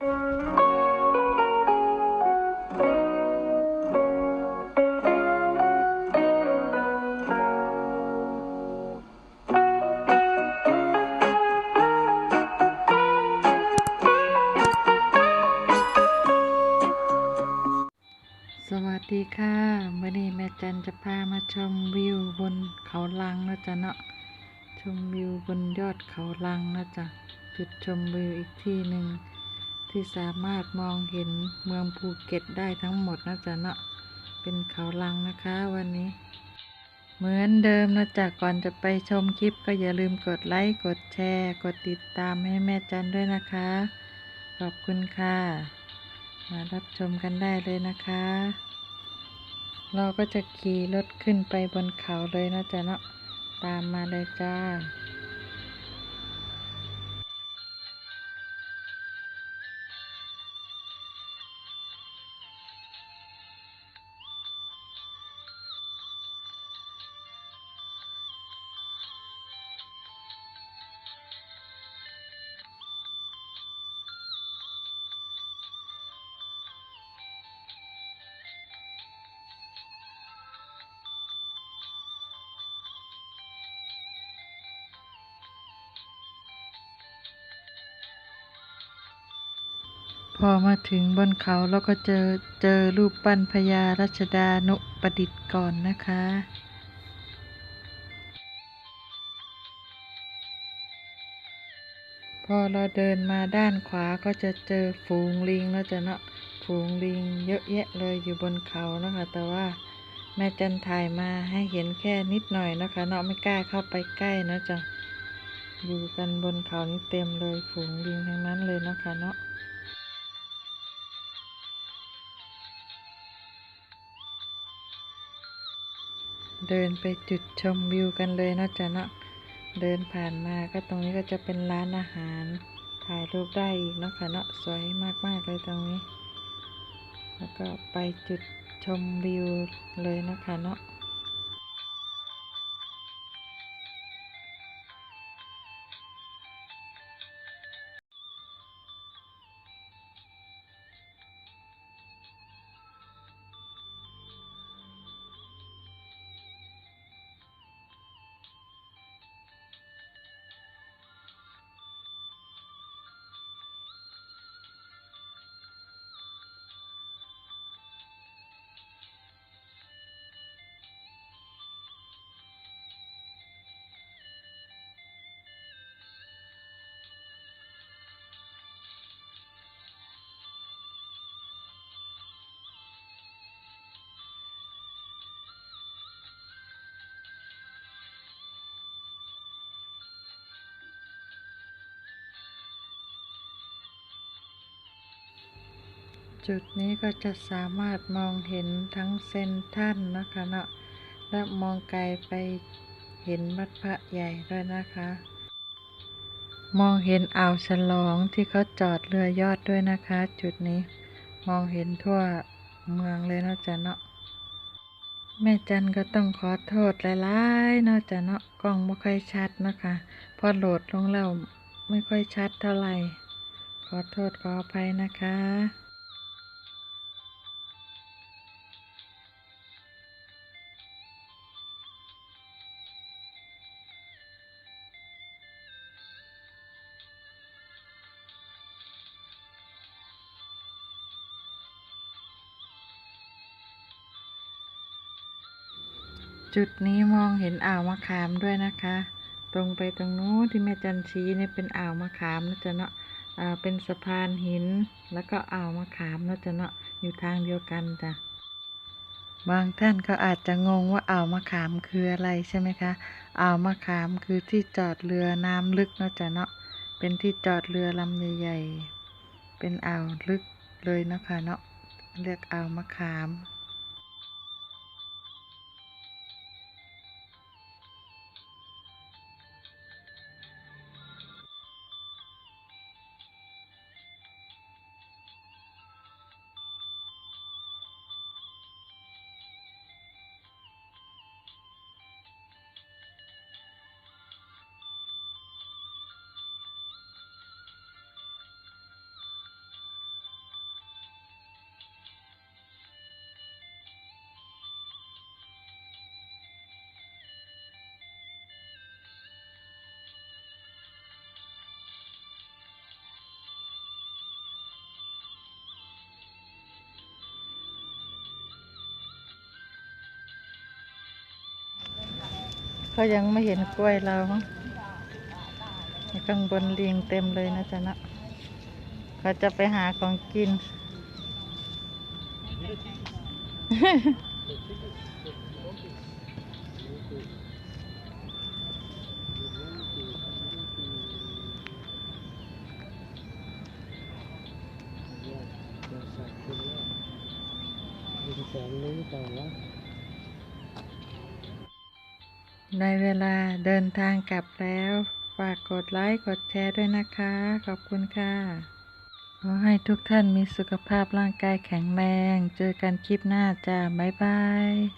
สวัสดีค่ะมื่อนี้แม่จันจะพามาชมวิวบนเขาลังนะจ๊ะเนาะ ชมวิวบนยอดเขาลังนะจ๊ะ จุดชมวิวอีกที่หนึ่ง ที่สามารถมองเห็นเมืองภูเก็ตได้ทั้งหมดนะจ๊ะเนาะเป็นเขาลังนะคะวันนี้ เหมือนเดิมนะจ๊ะก่อนจะไปชมคลิปก็อย่าลืมกดไลค์กดแชร์ กดติดตามให้แม่จันด้วยนะคะ ขอบคุณค่ะ มารับชมกันได้เลยนะคะ เราก็จะขี่รถขึ้นไปบนเขาเลยนะจ๊ะเนาะตามมาเลยจ้า พอมาถึงบนเขาเราก็เจอเจอรูปปั้นพญารัชดานุประดิษฐ์ก่อนนะคะ พอเราเดินมาด้านขวาก็จะเจอฝูงลิงแล้วจะเนาะฝูงลิงเยอะแยะเลยอยู่บนเขานะคะ แต่ว่าแม่จันถ่ายมาให้เห็นแค่นิดหน่อยนะคะ เนาะไม่กล้าเข้าไปใกล้นะจ๊ะอยู่กันบนเขานี่เต็มเลยฝูงลิงทั้งนั้นเลยนะคะเนาะ เดินไปจุดชมวิวกันเลยนะจ๊ะเนาะเดินผ่านมาก็ตรงนี้ก็จะเป็นร้านอาหาร ถ่ายรูปได้อีกเนาะค่ะเนาะสวยมากๆเลยตรงนี้ แล้วก็ไปจุดชมวิวเลยนะคะเนาะ จุดนี้ก็จะสามารถมองเห็นทั้งเซนทรันนะคะเนาะและมองไกลไปเห็นวัดพระใหญ่ด้วยนะคะ มองเห็นอ่าวฉลองที่เขาจอดเรือยอดด้วยนะคะ จุดนี้มองเห็นทั่วเมืองเลยนะจ๊ะเนาะแม่จันก็ต้องขอโทษหลายๆเนาะจ๊ะเนาะกล้องไม่ค่อยชัดนะคะ พอโหลดลงแล้วไม่ค่อยชัดเท่าไหร่ ขอโทษขออภัยนะคะ จุดนี้มองเห็นอ่าวมะขามด้วยนะคะ ตรงไปตรงนู้นที่แม่จันชี้เนี่ยเป็นอ่าวมะขามนะจ๊ะเนาะอ่าเป็นสะพานหิน แล้วก็อ่าวมะขามนะจ๊ะเนาะอยู่ทางเดียวกันจ้ะบางท่านก็อาจจะงงว่าอ่าวมะขามคืออะไรใช่ไหมคะอ่าวมะขามคือที่จอดเรือน้ำลึกนะจ๊ะเนาะเป็นที่จอดเรือลำใหญ่ๆเป็นอ่าวลึกเลยนะคะเนาะเรียกอ่าวมะขาม เขายังไม่เห็นกล้วยเราข้างบนเรียงเต็มเลยนะจ๊ะนะเขาจะไปหาของกินแสงนี้ต่อว่า ในเวลาเดินทางกลับแล้ว ฝากกดไลค์ กดแชร์ด้วยนะคะ ขอบคุณค่ะ ขอให้ทุกท่านมีสุขภาพร่างกายแข็งแรง เจอกันคลิปหน้าจ้า บ๊ายบาย